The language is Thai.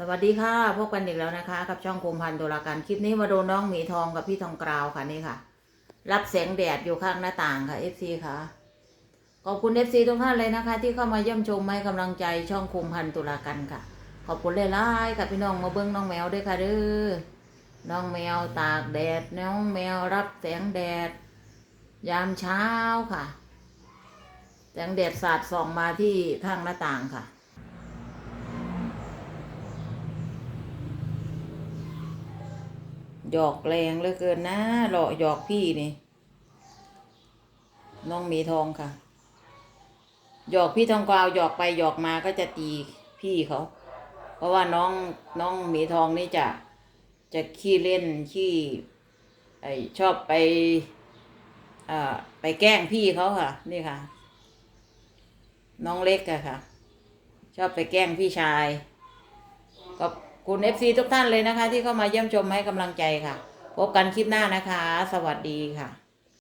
สวัสดีค่ะ พบกันอีกแล้วนะคะ กับช่องคมพันธ์ตุลาการคลิปนี้มาดูน้องหมีทองกับพี่ทองกราวค่ะนี่ค่ะ รับแสงแดดอยู่ข้างหน้าต่างค่ะ FC ค่ะ ขอบคุณ FC ทุกท่านเลยนะคะ ที่เข้ามาเยี่ยมชมให้กำลังใจช่องคมพันธ์ตุลาการค่ะ ขอบคุณหลายๆกับพี่น้องมาเบิ้งน้องแมวด้วยค่ะเด้อน้องแมวตากแดดน้องแมวรับแสงแดด ยามเช้าค่ะ แสงแดดสาดส่องมาที่ข้างหน้าต่างค่ะ หยอกแรงเหลือเกินนะหลอกหยอกพี่นี่ น้องมีทองค่ะ หยอกพี่ทองกวาวหยอกไปหยอกมาก็จะตีพี่เขา เพราะว่าน้องน้องมีทองนี่จะจะขี้เล่นขี้ไอชอบไปอ่อไปแกล้งพี่เขาค่ะ นี่ค่ะ น้องเล็กอะค่ะ ชอบไปแกล้งพี่ชายขอบ คุณเอฟซีทุกท่านเลยนะคะ ที่เข้ามาเยี่ยมชมให้กำลังใจค่ะ พบกันคลิปหน้านะคะ สวัสดีค่ะ